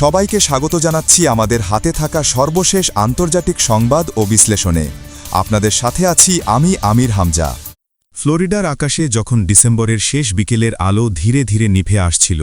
সবাইকে স্বাগত জানাচ্ছি আমাদের হাতে থাকা সর্বশেষ আন্তর্জাতিক সংবাদ ও বিশ্লেষণে। আপনাদের সাথে আছি আমি আমির হামজা। ফ্লোরিডার আকাশে যখন ডিসেম্বরের শেষ বিকেলের আলো ধীরে ধীরে নিভে আসছিল,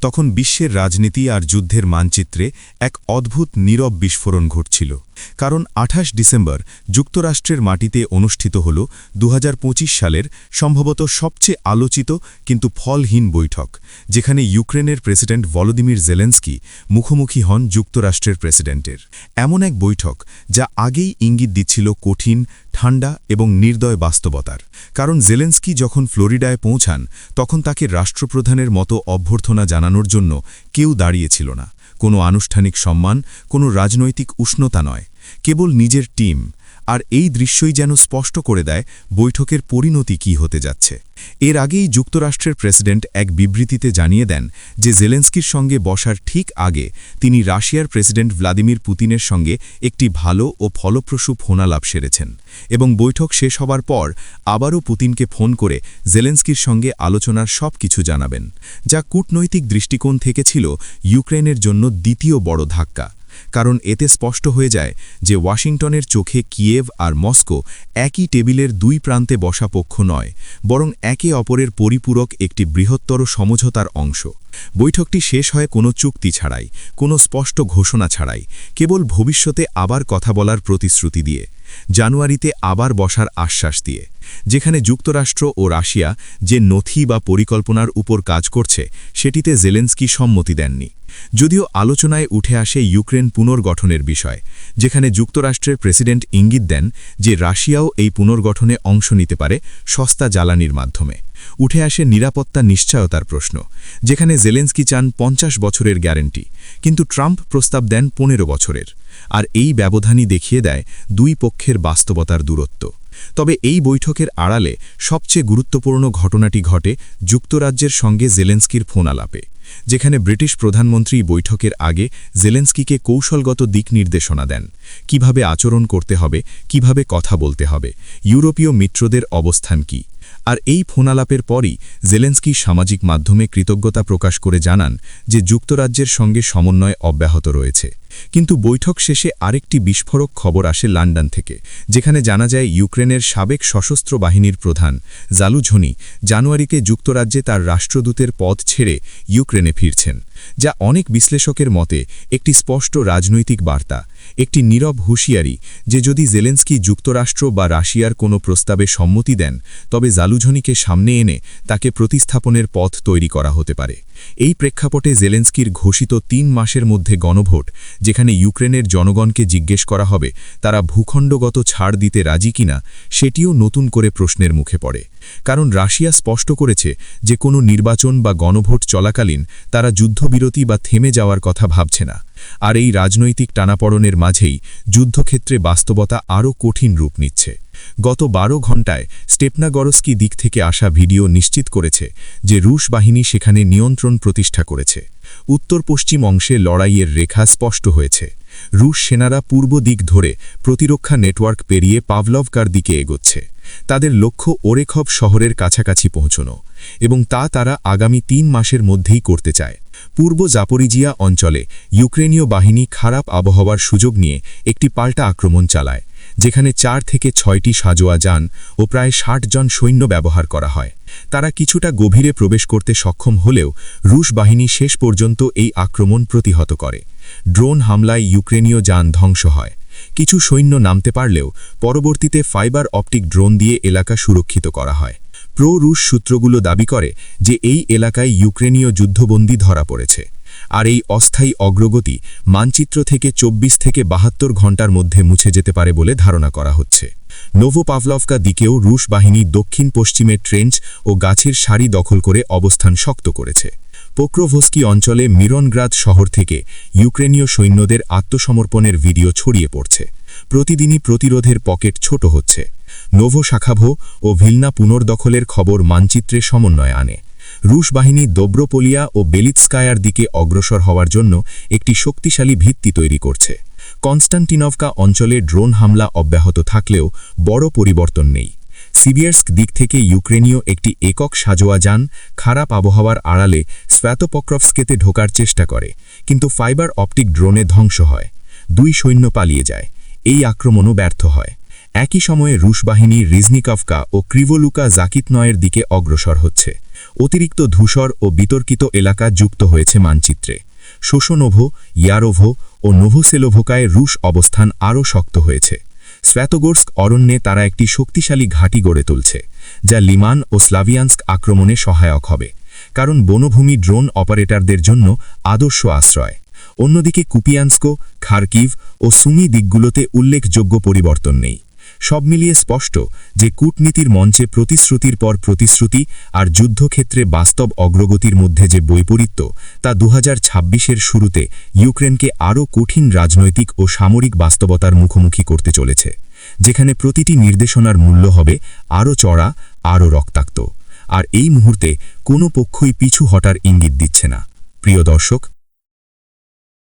তখন বিশ্বের রাজনীতি আর যুদ্ধের মানচিত্রে এক অদ্ভুত নীরব বিস্ফোরণ ঘটছিল। কারণ আঠাশ ডিসেম্বর যুক্তরাষ্ট্রের মাটিতে অনুষ্ঠিত হল দুহাজার পঁচিশ সালের সম্ভবত সবচেয়ে আলোচিত কিন্তু ফলহীন বৈঠক, যেখানে ইউক্রেনের প্রেসিডেন্ট ভলোদিমির জেলেন্সকি মুখোমুখি হন যুক্তরাষ্ট্রের প্রেসিডেন্টের। এমন এক বৈঠক যা আগেই ইঙ্গিত দিচ্ছিল কঠিন, ঠান্ডা এবং নির্দয় বাস্তবতার। কারণ জেলেন্সকি যখন ফ্লোরিডায় পৌঁছান, তখন তাকে রাষ্ট্রপ্রধানের মতো অভ্যর্থনা জানানোর জন্য কেউ দাঁড়িয়েছিল না। কোনো আনুষ্ঠানিক সম্মান কোনো রাজনৈতিক উষ্ণতা নয়। কেবল নিজের টিম আর এই দৃশ্যই যেন স্পষ্ট করে দেয় বৈঠকের পরিণতি কী হতে যাচ্ছে। এর আগেই যুক্তরাষ্ট্রের প্রেসিডেন্ট এক বিবৃতিতে জানিয়ে দেন যে জেলেন্সকির সঙ্গে বসার ঠিক আগে তিনি রাশিয়ার প্রেসিডেন্ট ভ্লাদিমির পুতিনের সঙ্গে একটি ভালো ও ফলপ্রসূ ফোনালাপ সেরেছেন এবং বৈঠক শেষ হবার পর আবারও পুতিনকে ফোন করে জেলেন্সকির সঙ্গে আলোচনার সব কিছু জানাবেন, যা কূটনৈতিক দৃষ্টিকোণ থেকে ছিল ইউক্রেনের জন্য দ্বিতীয় বড় ধাক্কা। কারণ এতে স্পষ্ট হয়ে যায় যে ওয়াশিংটনের চোখে কিয়েভ আর মস্কো একই টেবিলের দুই প্রান্তে বসা পক্ষ নয়, বরং একে অপরের পরিপূরক একটি বৃহত্তর সমঝোতার অংশ। বৈঠকটি শেষ হয় কোনো চুক্তি ছাড়াই, কোনো স্পষ্ট ঘোষণা ছাড়াই, কেবল ভবিষ্যতে আবার কথা বলার প্রতিশ্রুতি দিয়ে, জানুয়ারিতে আবার বসার আশ্বাস দিয়ে। যেখানে যুক্তরাষ্ট্র ও রাশিয়া যে নথি বা পরিকল্পনার উপর কাজ করছে, সেটিতে জেলেন্সকি সম্মতি দেননি। যদিও আলোচনায় উঠে আসে ইউক্রেন পুনর্গঠনের বিষয়, যেখানে যুক্তরাষ্ট্রের প্রেসিডেন্ট ইঙ্গিত দেন যে রাশিয়াও এই পুনর্গঠনে অংশ নিতে পারে সস্তা জ্বালানির মাধ্যমে। উঠে আসে নিরাপত্তা নিশ্চয়তার প্রশ্ন, যেখানে জেলেন্সকি চান পঞ্চাশ বছরের গ্যারেন্টি, কিন্তু ট্রাম্প প্রস্তাব দেন পনেরো বছরের, আর এই ব্যবধানই দেখিয়ে দেয় দুই পক্ষের বাস্তবতার দূরত্ব। তবে এই বৈঠকের আড়ালে সবচেয়ে গুরুত্বপূর্ণ ঘটনাটি ঘটে যুক্তরাজ্যের সঙ্গে জেলেন্সকির ফোন আলাপে যেখানে ব্রিটিশ প্রধানমন্ত্রী বৈঠকের আগে জেলেন্সকিকে কৌশলগত দিক নির্দেশনা দেন, কীভাবে আচরণ করতে হবে, কীভাবে কথা বলতে হবে, ইউরোপীয় মিত্রদের অবস্থান কি। আর এই ফোনালাপের পরই জেলেন্সকি সামাজিক মাধ্যমে কৃতজ্ঞতা প্রকাশ করে জানান যে যুক্তরাজ্যের সঙ্গে সমন্বয় অব্যাহত রয়েছে। কিন্তু বৈঠক শেষে আরেকটি বিস্ফোরক খবর আসে লন্ডন থেকে, যেখানে জানা যায় ইউক্রেনের সাবেক সশস্ত্র বাহিনীর প্রধান জালুঝনি জানুয়ারিকে যুক্তরাজ্যে তার রাষ্ট্রদূতের পদ ছেড়ে ইউক্রেনে ফিরছেন। যা অনেক বিশ্লেষকের মতে একটি স্পষ্ট রাজনৈতিক বার্তা, একটি নীরব হুঁশিয়ারি যে যদি জেলেন্সকি যুক্তরাষ্ট্র বা রাশিয়ার কোনো প্রস্তাবে সম্মতি দেন, তবে জালুঝনিকে সামনে এনে তাকে প্রতিস্থাপনের পথ তৈরি করা হতে পারে। এই প্রেক্ষাপটে জেলেন্সকির ঘোষিত তিন মাসের মধ্যে গণভোট, যেখানে ইউক্রেনের জনগণকে জিজ্ঞেস করা হবে, তারা ভূখণ্ডগত ছাড় দিতে রাজি কিনা, সেটিও নতুন করে প্রশ্নের মুখে পড়ে। কারণ রাশিয়া স্পষ্ট করেছে যে কোনো নির্বাচন বা গণভোট চলাকালীন তারা যুদ্ধবিরতি বা থেমে যাওয়ার কথা ভাবছে না। আর এই রাজনৈতিক টানাপড়নের মাঝেই যুদ্ধক্ষেত্রে বাস্তবতা আরও কঠিন রূপ নিচ্ছে। গত বারো ঘণ্টায় স্টেপনাগরস্কি দিক থেকে আসা ভিডিও নিশ্চিত করেছে যে রুশ বাহিনী সেখানে নিয়ন্ত্রণ প্রতিষ্ঠা করেছে। উত্তর পশ্চিম অংশে লড়াইয়ের রেখা স্পষ্ট হয়েছে। রুশ সেনারা পূর্ব দিক ধরে প্রতিরক্ষা নেটওয়ার্ক পেরিয়ে পাভলভকার দিকে এগোচ্ছে। তাদের লক্ষ্য ওরেখব শহরের কাছাকাছি পৌঁছনো এবং তা তারা আগামী তিন মাসের মধ্যেই করতে চায়। পূর্ব জাপরিজিয়া অঞ্চলে ইউক্রেনীয় বাহিনী খারাপ আবহাওয়ার সুযোগ নিয়ে একটি পাল্টা আক্রমণ চালায়, যেখানে চার থেকে ছয়টি সাজোয়া যান ও প্রায় ষাট জন সৈন্য ব্যবহার করা হয়। তারা কিছুটা গভীরে প্রবেশ করতে সক্ষম হলেও রুশ বাহিনী শেষ পর্যন্ত এই আক্রমণ প্রতিহত করে। ড্রোন হামলায় ইউক্রেনীয় যান ধ্বংস হয়। কিছু সৈন্য নামতে পারলেও পরবর্তীতে ফাইবার অপটিক ড্রোন দিয়ে এলাকা সুরক্ষিত করা হয়। প্রো রুশ সূত্রগুলো দাবি করে যে এই এলাকায় ইউক্রেনীয় যুদ্ধবন্দী ধরা পড়েছে। আর এই অস্থায়ী অগ্রগতি মানচিত্র থেকে ২৪ থেকে বাহাত্তর ঘণ্টার মধ্যে মুছে যেতে পারে বলে ধারণা করা হচ্ছে। নোভো নোভোপাভলভকা দিকেও রুশ বাহিনী দক্ষিণ পশ্চিমে ট্রেঞ্চ ও গাছের সারি দখল করে অবস্থান শক্ত করেছে। পোক্রোভস্কি অঞ্চলে মিরনগ্রাদ শহর থেকে ইউক্রেনীয় সৈন্যদের আত্মসমর্পণের ভিডিও ছড়িয়ে পড়ছে। প্রতিদিনই প্রতিরোধের পকেট ছোট হচ্ছে। নোভো শাখাভো ও ভিলনা পুনর্দখলের খবর মানচিত্রে সমন্বয় আনে। রুশ বাহিনী দোব্রোপোলিয়া ও বেলিৎস্কায়ার দিকে অগ্রসর হওয়ার জন্য একটি শক্তিশালী ভিত্তি তৈরি করছে। কনস্টান্টিনভকা অঞ্চলে ড্রোন হামলা অব্যাহত থাকলেও বড় পরিবর্তন নেই। সিবিয়ার্স্ক দিক থেকে ইউক্রেনীয় একটি একক সাজোয়া যান খারাপ আবহাওয়ার আড়ালে স্ভ্যাতোপক্রভস্কেতে ঢোকার চেষ্টা করে, কিন্তু ফাইবার অপটিক ড্রোনে ধ্বংস হয়। দুই সৈন্য পালিয়ে যায়। এই আক্রমণও ব্যর্থ হয়। একই সময়ে রুশ বাহিনী রিজনিকভকা ও ক্রিভোলুকা জাকিতনয়ের দিকে অগ্রসর হচ্ছে। অতিরিক্ত ধূসর ও বিতর্কিত এলাকা যুক্ত হয়েছে মানচিত্রে। শোষনোভো ইয়ারোভো ও নোভোসেলোভোকায় রুশ অবস্থান আরও শক্ত হয়েছে। স্ভ্যাতোগোর্স্ক অরণ্যে তারা একটি শক্তিশালী ঘাঁটি গড়ে তুলছে, যা লিমান ও স্লাভিয়ান্স্ক আক্রমণে সহায়ক হবে, কারণ বনভূমি ড্রোন অপারেটরদের জন্য আদর্শ আশ্রয়। অন্যদিকে কুপিয়ান্স্কো, খার্কিভ ও সুমি দিকগুলোতে উল্লেখযোগ্য পরিবর্তন নেই। সব মিলিয়ে স্পষ্ট যে কূটনীতির মঞ্চে প্রতিশ্রুতির পর প্রতিশ্রুতি আর যুদ্ধক্ষেত্রে বাস্তব অগ্রগতির মধ্যে যে বৈপরীত্য, তা দু হাজার শুরুতে ইউক্রেনকে আরও কঠিন রাজনৈতিক ও সামরিক বাস্তবতার মুখোমুখি করতে চলেছে, যেখানে প্রতিটি নির্দেশনার মূল্য হবে আরও চড়া, আরও রক্তাক্ত। আর এই মুহূর্তে কোনো পক্ষই পিছু হটার ইঙ্গিত দিচ্ছে না। প্রিয় দর্শক